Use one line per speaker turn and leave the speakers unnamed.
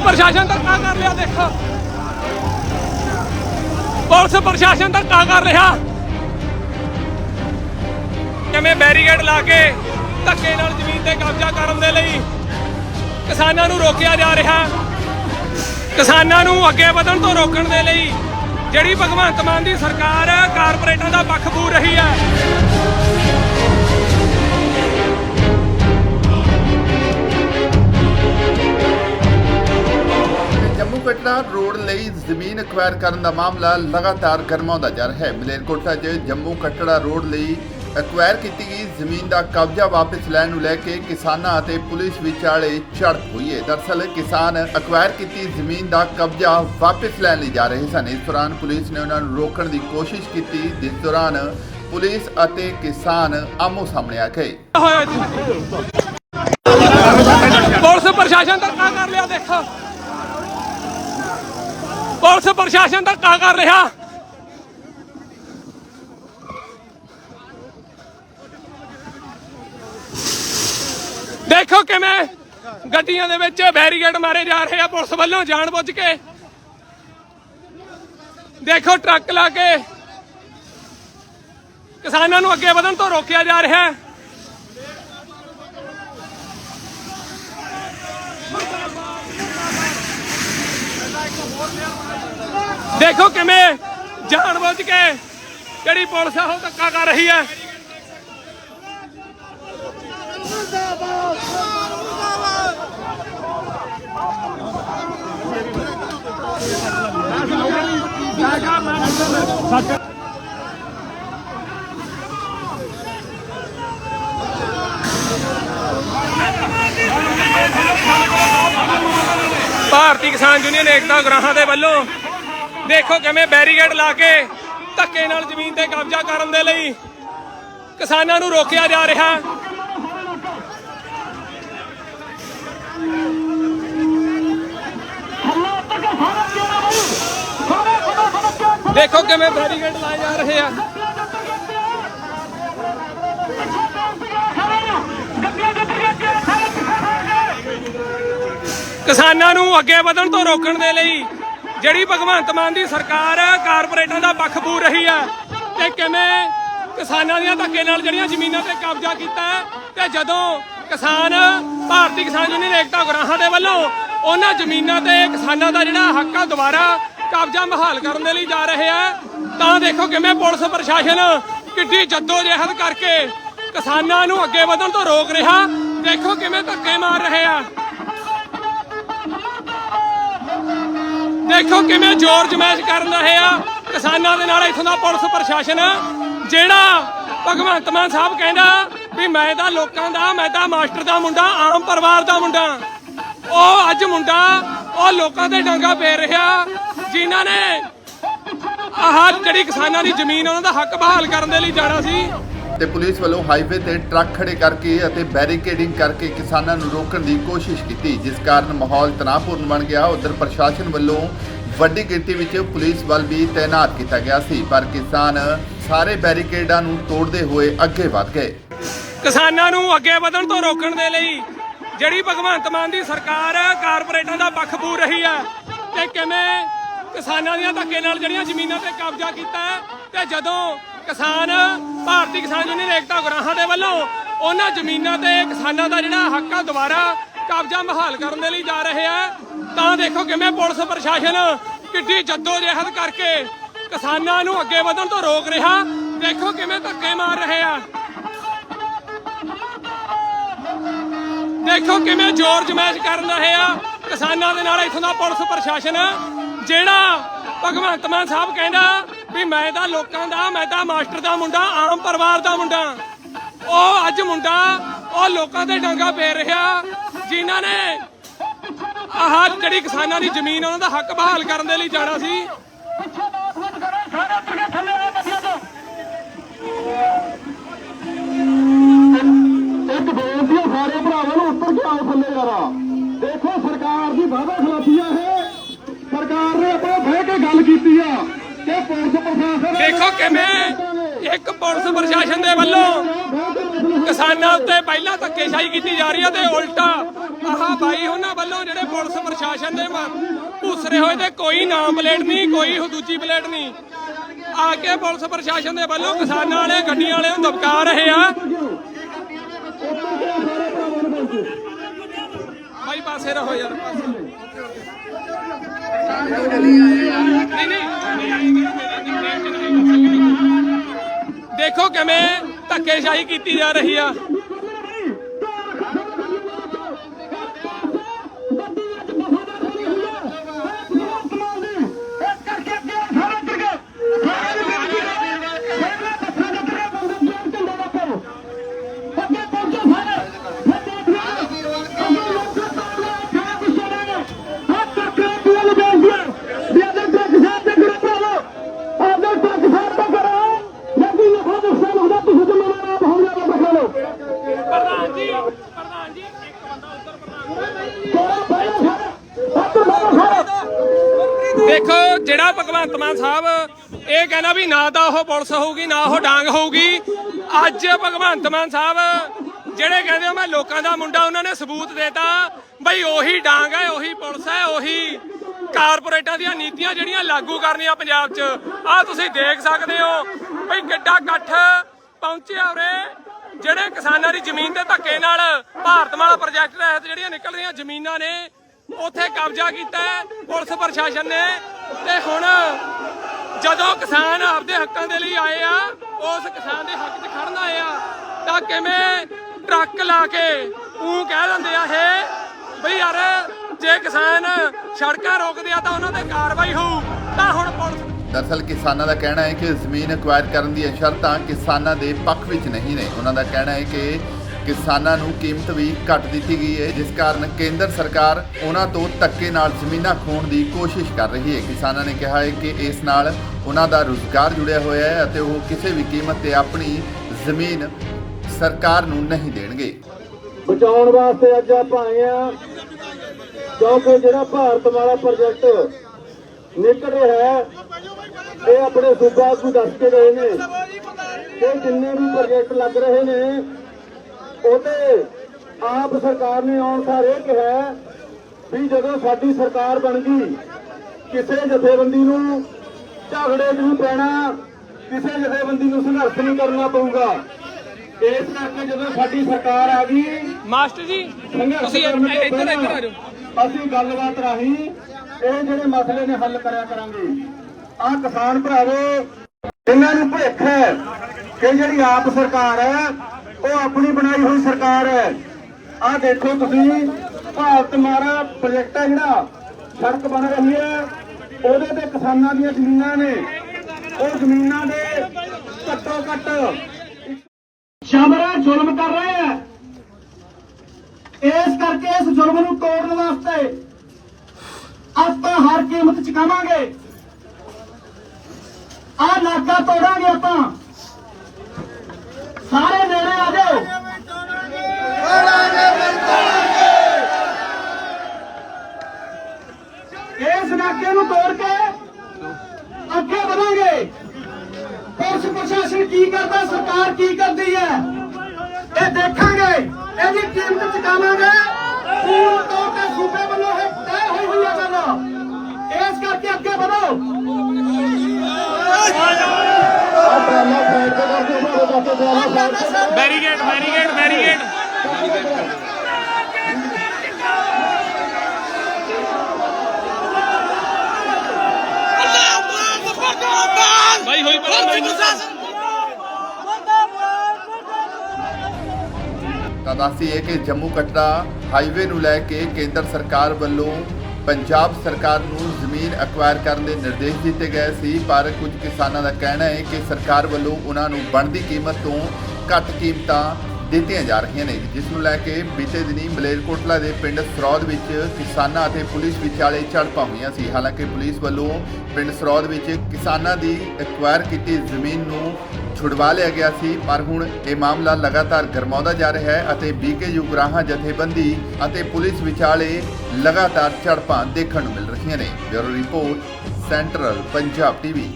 ਪ੍ਰਸ਼ਾਸਨ ਧੱਕਾ ਕਰ ਲਿਆ, ਦੇਖੋ। ਪੁਲਿਸ ਪ੍ਰਸ਼ਾਸਨ ਧੱਕਾ ਕਰ ਰਿਹਾ ਕਿਵੇਂ ਬੈਰੀਕੇਡ ਲਾ ਕੇ ਧੱਕੇ ਨਾਲ ਜ਼ਮੀਨ ਤੇ ਕਬਜ਼ਾ ਕਰਨ ਦੇ ਲਈ ਕਿਸਾਨਾਂ ਨੂੰ ਰੋਕਿਆ ਜਾ ਰਿਹਾ? ਕਿਸਾਨਾਂ ਨੂੰ ਅੱਗੇ ਵਧਣ ਤੋਂ ਰੋਕਣ ਦੇ ਲਈ ਜਿਹੜੀ ਭਗਵੰਤ ਮਾਨ ਦੀ ਸਰਕਾਰ ਹੈ ਕਾਰਪੋਰੇਟਾਂ ਦਾ ਪੱਖ ਪੂਰ ਰਹੀ ਹੈ।
ਜੰਮੂ ਰੋਡ ਲਈ ਜ਼ਮੀਨ ਅਕਵਾਇਰ ਕਰਨ ਦਾ ਮਾਮਲਾ ਲਗਾਤਾਰ ਗਰਮਾਉਂਦਾ ਜਾ ਰਿਹਾ ਹੈ। ਮਲੇਰਕੋਟਲਾ 'ਚ ਜੰਮੂ ਕਟੜਾ ਰੋਡ ਲਈ ਅਕਵਾਇਰ ਕੀਤੀ ਗਈ ਜ਼ਮੀਨ ਦਾ ਕਬਜ਼ਾ ਵਾਪਸ ਲੈਣ ਨੂੰ ਲੈ ਕੇ ਕਿਸਾਨਾਂ ਅਤੇ ਪੁਲਿਸ ਵਿਚਾਲੇ ਝੜਪ ਹੋਈ ਹੈ। ਦਰਸਲ ਕਿਸਾਨ ਅਕਵਾਇਰ ਕੀਤੀ ਜ਼ਮੀਨ ਦਾ ਕਬਜ਼ਾ ਵਾਪਸ ਲੈਣ ਲਈ ਜਾ ਰਹੇ ਸਨ। ਇਸ ਦੌਰਾਨ ਪੁਲਿਸ ਨੇ ਉਹਨਾਂ ਨੂੰ ਰੋਕਣ ਦੀ ਕੋਸ਼ਿਸ਼ ਕੀਤੀ। ਜਿਸ ਦੌਰਾਨ ਪੁਲਿਸ ਅਤੇ ਕਿਸਾਨ ਆਮੋ ਸਾਹਮਣੇ ਆ ਗਏ।
ਪੁਲਿਸ ਪ੍ਰਸ਼ਾਸਨ ਧੱਕਾ ਕਰ ਲਿਆ? ਦੇਖੋ। ਪੁਲਿਸ ਪ੍ਰਸ਼ਾਸਨ ਧੱਕਾ ਕਰ ਰਿਹਾ। ਦੇਖੋ ਕਿਵੇਂ ਗੱਡੀਆਂ ਦੇ ਵਿੱਚ ਬੈਰੀਕੇਡ ਮਾਰੇ ਜਾ ਰਹੇ ਆ ਪੁਲਿਸ ਵੱਲੋਂ ਜਾਣ ਬੁੱਝ ਕੇ। ਦੇਖੋ ਟਰੱਕ ਲਾ ਕੇ ਕਿਸਾਨਾਂ ਨੂੰ ਅੱਗੇ ਵਧਣ ਤੋਂ ਰੋਕਿਆ ਜਾ ਰਿਹਾ। ਹੈ ਦੇਖੋ ਕਿਵੇਂ ਜਾਣਬੁੱਝ ਕੇ ਜਿਹੜੀ ਪੁਲਿਸ ਆ ਉਹ ਧੱਕਾ ਕਰ ਰਹੀ ਹੈ। ਭਾਰਤੀ ਕਿਸਾਨ ਯੂਨੀਅਨ ਏਕਤਾ ਗ੍ਰਾਹਾਂ ਦੇ ਵੱਲੋਂ ਦੇਖੋ ਕਿਵੇਂ ਬੈਰੀਕੇਡ ਲਾ ਕੇ ਧੱਕੇ ਨਾਲ ਜ਼ਮੀਨ ਤੇ ਕਬਜ਼ਾ ਕਰਨ ਦੇ ਲਈ ਕਿਸਾਨਾਂ ਨੂੰ ਰੋਕਿਆ ਜਾ ਰਿਹਾ। ਦੇਖੋ ਕਿਵੇਂ ਬੈਰੀਕੇਡ ਲਾਏ ਜਾ ਰਹੇ ਆ। ਕਿਸਾਨਾਂ ਨੂੰ ਅੱਗੇ ਵਧਣ ਤੋਂ ਰੋਕਣ ਦੇ ਲਈ ਜਿਹੜੀ ਭਗਵੰਤ ਮਾਨ ਦੀ ਸਰਕਾਰ ਕਾਰਪੋਰੇਟਾਂ ਦਾ ਪੱਖ ਪੂਰ ਰਹੀ ਹੈ ਤੇ ਕਿਵੇਂ ਕਿਸਾਨਾਂ ਦੀਆਂ ਧੱਕੇ ਨਾਲ ਜਿਹੜੀਆਂ ਜ਼ਮੀਨਾਂ ਤੇ ਕਬਜ਼ਾ ਕੀਤਾ, ਤੇ ਜਦੋਂ ਕਿਸਾਨ, ਭਾਰਤੀ ਕਿਸਾਨ ਯੂਨੀਅਨ ਏਕਤਾ ਗੁਰਾਹਾਂ ਦੇ ਵੱਲੋਂ ਉਹਨਾਂ ਜ਼ਮੀਨਾਂ ਤੇ ਕਿਸਾਨਾਂ ਦਾ ਜਿਹੜਾ ਹੱਕ ਆ ਦੁਬਾਰਾ ਕਬਜ਼ਾ ਬਹਾਲ ਕਰਨ ਦੇ ਲਈ ਜਾ ਰਹੇ ਆ, ਤਾਂ ਦੇਖੋ ਕਿਵੇਂ ਪੁਲਿਸ ਪ੍ਰਸ਼ਾਸਨ ਕਿੱਡੀ ਜੱਦੋ-ਜਹਿਦ ਕਰਕੇ ਕਿਸਾਨਾਂ ਨੂੰ ਅੱਗੇ ਵਧਣ ਤੋਂ ਰੋਕ ਰਿਹਾ, ਦੇਖੋ ਕਿਵੇਂ ਧੱਕੇ ਮਾਰ ਰਹੇ ਆ। ਦੇਖੋ ਕਿਵੇਂ ਜ਼ੋਰ ਜਮੈਸ਼ ਕਰਨ ਰਹੇ ਆ। ਕਿਸਾਨਾਂ ਦੇ ਨਾਲ ਇਥੋਂ ਦਾ ਪੁਲਿਸ ਪ੍ਰਸ਼ਾਸਨ, ਜਿਹੜਾ ਭਗਵੰਤ ਮਾਨ ਸਾਹਿਬ ਕਹਿੰਦਾ ਵੀ ਮੈਂ ਤਾਂ ਲੋਕਾਂ ਦਾ, ਮੈਂ ਤਾਂ ਮਾਸਟਰ ਦਾ ਮੁੰਡਾ, ਆਮ ਪਰਿਵਾਰ ਦਾ ਮੁੰਡਾ। ਉਹ ਅੱਜ ਮੁੰਡਾ, ਉਹ ਲੋਕਾਂ ਦੇ ਡਾਂਗਾ ਪੇ ਰਿਹਾ, ਜਿਨ੍ਹਾਂ ਨੇ ਆਹ ਜਿਹੜੀ ਕਿਸਾਨਾਂ ਦੀ ਜ਼ਮੀਨ, ਉਹਨਾਂ ਦਾ ਹੱਕ ਬਹਾਲ ਕਰਨ ਦੇ ਲਈ ਜਾਣਾ ਸੀ।
ਤੇ ਪੁਲਿਸ ਵੱਲੋਂ ਹਾਈਵੇ ਤੇ ਟਰੱਕ ਖੜੇ ਕਰਕੇ ਅਤੇ ਬੈਰੀਕੇਡਿੰਗ ਕਰਕੇ ਕਿਸਾਨਾਂ ਨੂੰ ਰੋਕਣ ਦੀ ਕੋਸ਼ਿਸ਼ ਕੀਤੀ, ਜਿਸ ਕਾਰਨ ਮਾਹੌਲ ਤਣਾਅਪੂਰਨ ਬਣ ਗਿਆ। ਉਧਰ ਪ੍ਰਸ਼ਾਸਨ ਵੱਲੋਂ ਵੱਡੀ ਗਿਣਤੀ ਵਿੱਚ ਪੁਲਿਸ ਬਲ ਵੀ ਤਾਇਨਾਤ ਕੀਤਾ ਗਿਆ ਸੀ, ਪਰ ਕਿਸਾਨ ਸਾਰੇ ਬੈਰੀਕੇਡਾਂ ਨੂੰ ਤੋੜਦੇ ਹੋਏ ਅੱਗੇ ਵਧ ਗਏ।
ਕਿਸਾਨਾਂ ਨੂੰ ਅੱਗੇ ਵਧਣ ਤੋਂ ਰੋਕਣ ਦੇ ਲਈ ਜਿਹੜੀ ਭਗਵੰਤ ਮਾਨ ਦੀ ਸਰਕਾਰ ਹੈ ਕਾਰਪੋਰੇਟਾਂ ਦਾ ਪੱਖ ਪੂਰ ਰਹੀ ਹੈ ਤੇ ਕਿਵੇਂ ਕਿਸਾਨਾਂ ਦੀਆਂ ਧੱਕੇ ਨਾਲ ਜਿਹੜੀਆਂ ਜ਼ਮੀਨਾਂ ਤੇ ਕਬਜ਼ਾ ਕੀਤਾ ਤੇ ਜਦੋਂ ਕਿਸਾਨ, ਭਾਰਤੀ ਕਿਸਾਨ ਯੂਨੀਅਨ ਏਕਤਾ ਗੁਰਾਹਾਂ ਦੇ ਵੱਲੋਂ ਉਹਨਾਂ ਜ਼ਮੀਨਾਂ ਤੇ ਕਿਸਾਨਾਂ ਦਾ ਜਿਹੜਾ ਹੱਕ ਆ ਦੁਬਾਰਾ ਕਬਜ਼ਾ ਬਹਾਲ ਕਰਨ ਦੇ ਲਈ ਜਾ ਰਹੇ ਆ। ਤਾਂ ਦੇਖੋ ਕਿਵੇਂ ਪੁਲਿਸ ਪ੍ਰਸ਼ਾਸਨ ਕਿੱਡੀ ਜੱਦੋ-ਜਹਿਦ ਕਰਕੇ ਕਿਸਾਨਾਂ ਨੂੰ ਅੱਗੇ ਵਧਣ ਤੋਂ ਰੋਕ ਰਿਹਾ। ਦੇਖੋ ਕਿਵੇਂ ਧੱਕੇ ਮਾਰ ਰਹੇ ਆ। ਦੇਖੋ ਕਿਵੇਂ ਜ਼ੋਰ ਜਮੈਸ਼ ਕਰਨ ਰਹੇ ਆ ਕਿਸਾਨਾਂ ਦੇ ਨਾਲ ਇਥੋਂ ਦਾ ਪੁਲਿਸ ਪ੍ਰਸ਼ਾਸਨ। ਜਿਹੜਾ ਭਗਵੰਤ ਮਾਨ ਸਾਹਿਬ ਕਹਿੰਦਾ ਵੀ ਮੈਂ ਤਾਂ ਲੋਕਾਂ ਦਾ, ਮੈਂ ਤਾਂ ਮਾਸਟਰ ਦਾ ਮੁੰਡਾ, ਆਮ ਪਰਿਵਾਰ ਦਾ ਮੁੰਡਾ। ਉਹ ਅੱਜ ਮੁੰਡਾ, ਉਹ ਲੋਕਾਂ ਦੇ ਡਾਂਗਾ ਪੇ ਰਿਹਾ, ਜਿਨ੍ਹਾਂ ਨੇ ਆਹ ਜਿਹੜੀ ਕਿਸਾਨਾਂ ਦੀ ਜ਼ਮੀਨ ਉਹਨਾਂ ਦਾ ਹੱਕ ਬਹਾਲ ਕਰਨ ਦੇ ਲਈ ਜਾਣਾ ਸੀ।
ਪੁਲਿਸ ਪ੍ਰਸ਼ਾਸਨ
ਦੇ ਵੱਲੋਂ ਕਿਸਾਨਾਂ ਉੱਤੇ ਪਹਿਲਾਂ ਧੱਕੇਸ਼ਾਹੀ ਕੀਤੀ ਜਾ ਰਹੀ ਹੈ ਤੇ ਉਲਟਾ ਆਹ ਬਾਈ ਉਹਨਾਂ ਵੱਲੋਂ ਜਿਹੜੇ ਪੁਲਿਸ ਪ੍ਰਸ਼ਾਸਨ ਦੇ ਭੁਸਰੇ ਹੋਏ ਤੇ ਕੋਈ ਨਾਮ ਪਲੇਟ ਨਹੀਂ, ਕੋਈ ਦੂਜੀ ਪਲੇਟ ਨਹੀਂ। ਆ ਕੇ ਪੁਲਿਸ ਪ੍ਰਸ਼ਾਸਨ ਦੇ ਵੱਲੋਂ ਕਿਸਾਨਾਂ ਵਾਲੇ, ਗੱਡੀਆਂ ਵਾਲੇ ਨੂੰ ਦਬਕਾ ਰਹੇ ਆ। ਭਾਈ ਪਾਸੇ ਰਹੋ ਯਾਰ, ਪਾਸੇ ਨਹੀਂ ਨਹੀਂ। ਦੇਖੋ ਕਿਵੇਂ ਧੱਕੇਸ਼ਾਹੀ ਕੀਤੀ ਜਾ ਰਹੀ ਆ। ਭਗਵੰਤ ਮਾਨ ਸਾਹਿਬ, ਇਹ ਕਹਿੰਦਾ ਵੀ ਨਾ ਤਾਂ ਉਹ ਪੁਲਿਸ ਹੋਊਗੀ, ਨਾ ਉਹ ਡਾਂਗ ਹੋਊਗੀ। ਅੱਜ ਭਗਵੰਤ ਮਾਨ ਸਾਹਿਬ, ਜਿਹੜੇ ਕਹਿੰਦੇ ਮੈਂ ਲੋਕਾਂ ਦਾ ਮੁੰਡਾ, ਉਹਨਾਂ ਨੇ ਸਬੂਤ ਦੇਤਾ ਬਈ ਉਹੀ ਡਾਂਗ ਹੈ, ਉਹੀ ਪੁਲਿਸ ਹੈ, ਉਹੀ ਕਾਰਪੋਰੇਟਾਂ ਦੀਆਂ ਨੀਤੀਆਂ ਜਿਹੜੀਆਂ ਲਾਗੂ ਕਰਨੀਆਂ ਪੰਜਾਬ 'ਚ। ਆਹ ਤੁਸੀਂ ਦੇਖ ਸਕਦੇ ਹੋ ਬਈ ਕਿੱਡਾ ਇਕੱਠ ਪਹੁੰਚਿਆ ਉਰੇ। ਜਿਹੜੇ ਕਿਸਾਨਾਂ ਦੀ ਜ਼ਮੀਨ ਤੇ ਧੱਕੇ ਨਾਲ ਭਾਰਤ ਭਾਰਤਮਾਲਾ ਪ੍ਰੋਜੈਕਟ ਤਹਿਤ ਜਿਹੜੀਆਂ ਨਿਕਲ ਰਹੀਆਂ ਜ਼ਮੀਨਾਂ ਨੇ, ਉੱਥੇ ਕਬਜ਼ਾ ਕੀਤਾ ਹੈ ਪੁਲਿਸ ਪ੍ਰਸ਼ਾਸਨ ਨੇ। ਤੇ ਹੁਣ ਜਦੋਂ ਕਿਸਾਨ ਆਪਦੇ ਹੱਕਾਂ ਦੇ ਲਈ ਆਏ ਆ, ਉਸ ਕਿਸਾਨ ਦੇ ਹੱਕ 'ਚ ਖੜਨ ਆਏ ਆ, ਤਾਂ ਕਿਵੇਂ ਟਰੱਕ ਲਾ ਕੇ ਉਹ ਕਹਿ ਦਿੰਦੇ ਆ ਇਹ ਬਈ ਯਾਰ ਜੇ ਕਿਸਾਨ ਸੜਕਾਂ ਰੋਕਦੇ ਆ ਤਾਂ ਉਹਨਾਂ ਤੇ ਕਾਰਵਾਈ ਹੋਊ, ਤਾਂ ਹੁਣ ਪੁਲਿਸ
ਦਰਅਸਲ ਕਿਸਾਨਾਂ ਦਾ ਕਹਿਣਾ ਹੈ ਕਿ ਜ਼ਮੀਨ ਅਕਵਾਇਰ ਕਰਨ ਦੀਆਂ ਸ਼ਰਤਾਂ ਕਿਸਾਨਾਂ ਦੇ ਪੱਖ ਵਿੱਚ ਨਹੀਂ ਨੇ। ਉਹਨਾਂ ਦਾ ਕਹਿਣਾ ਹੈ ਕਿ ਕਿਸਾਨਾਂ ਨੂੰ ਕੀਮਤ ਵੀ ਘੱਟ ਦਿੱਤੀ ਗਈ ਹੈ, ਜਿਸ ਕਾਰਨ ਕੇਂਦਰ ਸਰਕਾਰ ਉਹਨਾਂ ਤੋਂ ਧੱਕੇ ਨਾਲ ਜ਼ਮੀਨਾਂ ਖੋਣ ਦੀ ਕੋਸ਼ਿਸ਼ ਕਰ ਰਹੀ ਹੈ। ਕਿਸਾਨਾਂ ਨੇ ਕਿਹਾ ਹੈ ਕਿ ਇਸ ਨਾਲ ਉਹਨਾਂ ਦਾ ਰੁਜ਼ਗਾਰ ਜੁੜਿਆ ਹੋਇਆ ਹੈ ਅਤੇ ਉਹ ਕਿਸੇ ਵੀ ਕੀਮਤ ਤੇ ਆਪਣੀ ਜ਼ਮੀਨ ਸਰਕਾਰ ਨੂੰ ਨਹੀਂ ਦੇਣਗੇ।
ਬਚਾਉਣ ਵਾਸਤੇ ਅੱਜ ਆਪਾਂ ਆਏ ਆ ਕਿਉਂਕਿ ਜਿਹੜਾ ਭਾਰਤਮਾਲਾ ਪ੍ਰੋਜੈਕਟ ਨਿਕਲ ਰਿਹਾ ਹੈ, ਇਹ ਆਪਣੇ ਸੂਬਾ ਨੂੰ ਦੱਸ ਕੇ ਗਏ ਨੇ ਕਿ ਜਿੰਨੇ ਵੀ ਪ੍ਰੋਜੈਕਟ ਲੱਗ ਰਹੇ ਨੇ ਉਹਦੇ ਆਪ ਸਰਕਾਰ ਨੇ ਆਉਣ ਸਾਰ ਇਹ ਕਿਹਾ ਵੀ ਜਦੋਂ ਸਾਡੀ ਸਰਕਾਰ ਬਣ ਗਈ ਕਿਸੇ ਜਥੇਬੰਦੀ ਨੂੰ ਝਗੜੇ ਨਹੀਂ ਪੈਣਾ ਕਿਸੇ ਜਥੇਬੰਦੀ ਨੂੰ ਸੰਘਰਸ਼ ਨਹੀਂ ਕਰਨਾ ਪਊਗਾ। ਇਸ ਕਰਕੇ ਜਦੋਂ ਸਾਡੀ ਸਰਕਾਰ ਆ ਗਈ
ਮਾਸਟਰ ਜੀ ਤੁਸੀਂ ਇੱਧਰ ਇੱਧਰ ਆ ਜਾਓ।
ਅਸੀਂ ਗੱਲਬਾਤ ਰਾਹੀਂ ਇਹ ਜਿਹੜੇ ਮਸਲੇ ਨੇ ਹੱਲ ਕਰਿਆ ਕਰਾਂਗੇ। ਆਹ ਕਿਸਾਨ ਭਰਾਵੋ ਇਹਨਾਂ ਨੂੰ ਭੁਲੇਖ ਹੈ ਕਿ ਜਿਹੜੀ ਆਪ ਸਰਕਾਰ ਹੈ ਉਹ ਆਪਣੀ ਬਣਾਈ ਹੋਈ ਸਰਕਾਰ ਹੈ। ਆਹ ਦੇਖੋ ਤੁਸੀਂ, ਭਾਰਤ ਮਾਰਾ ਪ੍ਰੋਜੈਕਟ ਹੈ ਜਿਹੜਾ। ਸੜਕ ਬਣ ਰਹੀ ਹੈ। ਉਹਦੇ ਤੇ ਕਿਸਾਨਾਂ ਦੀਆਂ ਜ਼ਮੀਨਾਂ ਨੇ। ਉਹ ਜ਼ਮੀਨਾਂ ਦੇ ਘੱਟੋ ਘੱਟ ਸ਼ਬਰਾ ਜ਼ੁਲਮ ਕਰ ਰਹੇ ਹੈ। ਇਸ ਕਰਕੇ ਇਸ ਜ਼ੁਲਮ ਨੂੰ ਤੋੜਨ ਵਾਸਤੇ ਆਪਾਂ ਹਰ ਕੀਮਤ ਚੁਕਾਵਾਂਗੇ। ਆ ਨਾਕਾ ਤੋੜਾਂਗੇ ਆਪਾਂ। ਸਾਰੇ ਨੇੜੇ ਆ ਜਾਓ। ਇਸ ਨਾਕੇ ਨੂੰ ਤੋੜ ਕੇ ਅੱਗੇ ਵਧਾਂਗੇ। ਪੁਲਿਸ ਪ੍ਰਸ਼ਾਸਨ ਕੀ ਕਰਦਾ, ਸਰਕਾਰ ਕੀ ਕਰਦੀ ਹੈ, ਇਹ ਦੇਖਾਂਗੇ। ਇਹਦੀ ਕੀਮਤ ਚੁਕਾਵਾਂਗੇ। ਪੂਰਨ ਤੌਰ ਤੇ ਸੂਬੇ ਵੱਲੋਂ ਇਹ ਤੈਅ ਹੋਈ ਹੋਈ ਹੈ ਗੱਲ ਇਸ ਕਰਕੇ ਅੱਗੇ ਵਧੋ।
ਬੈਰੀਗੇਡ ਬੈਰੀਗੇਡ ਬੈਰੀਗੇਡ ਭਾਈ ਹੋਈ ਪੜਾ ਮੈਨੂੰ
ਤਾਂ ਦੱਸਦੀ ਹੈ ਕਿ ਜੰਮੂ ਕਟੜਾ ਹਾਈਵੇ ਨੂੰ ਲੈ ਕੇ ਕੇਂਦਰ ਸਰਕਾਰ ਵੱਲੋਂ ਪੰਜਾਬ ਸਰਕਾਰ ਨੂੰ ਜ਼ਮੀਨ ਅਕਵਾਇਰ ਕਰਨ ਦੇ ਨਿਰਦੇਸ਼ ਦਿੱਤੇ ਗਏ ਸੀ, ਪਰ ਕੁਝ ਕਿਸਾਨਾਂ ਦਾ ਕਹਿਣਾ ਹੈ ਕਿ ਸਰਕਾਰ ਵੱਲੋਂ ਉਹਨਾਂ ਨੂੰ ਬਣਦੀ ਕੀਮਤ ਤੋਂ ਘੱਟ ਕੀਮਤਾਂ ਦਿੱਤੀਆਂ ਜਾ ਰਹੀਆਂ ਨੇ, ਜਿਸ ਨੂੰ ਲੈ ਕੇ ਬੀਤੇ ਦਿਨੀ ਮਲੇਰਕੋਟਲਾ ਦੇ ਪਿੰਡ ਸਰੌਦ ਵਿੱਚ ਕਿਸਾਨਾਂ ਅਤੇ ਪੁਲਿਸ ਵਿਚਾਲੇ ਝੜਪਾਂ ਹੋਈਆਂ ਸੀ। ਹਾਲਾਂਕਿ ਪੁਲਿਸ ਵੱਲੋਂ ਪਿੰਡ ਸਰੌਦ ਵਿੱਚ ਕਿਸਾਨਾਂ ਦੀ ਐਕਵਾਇਰ ਕੀਤੀ ਜ਼ਮੀਨ ਨੂੰ ਛੁਡਵਾ ਲਿਆ ਗਿਆ ਸੀ, ਪਰ ਹੁਣ ਇਹ ਮਾਮਲਾ ਲਗਾਤਾਰ ਗਰਮਾਉਂਦਾ ਜਾ ਰਿਹਾ ਹੈ ਅਤੇ ਬੀਕੇ ਯੁਗਰਾਹਾਂ ਜਥੇਬੰਦੀ ਅਤੇ ਪੁਲਿਸ ਵਿਚਾਲੇ ਲਗਾਤਾਰ ਝੜਪਾਂ ਦੇਖਣ ਨੂੰ ਮਿਲ ਰਹੀਆਂ ਨੇ। Bureau report, central Punjab TV.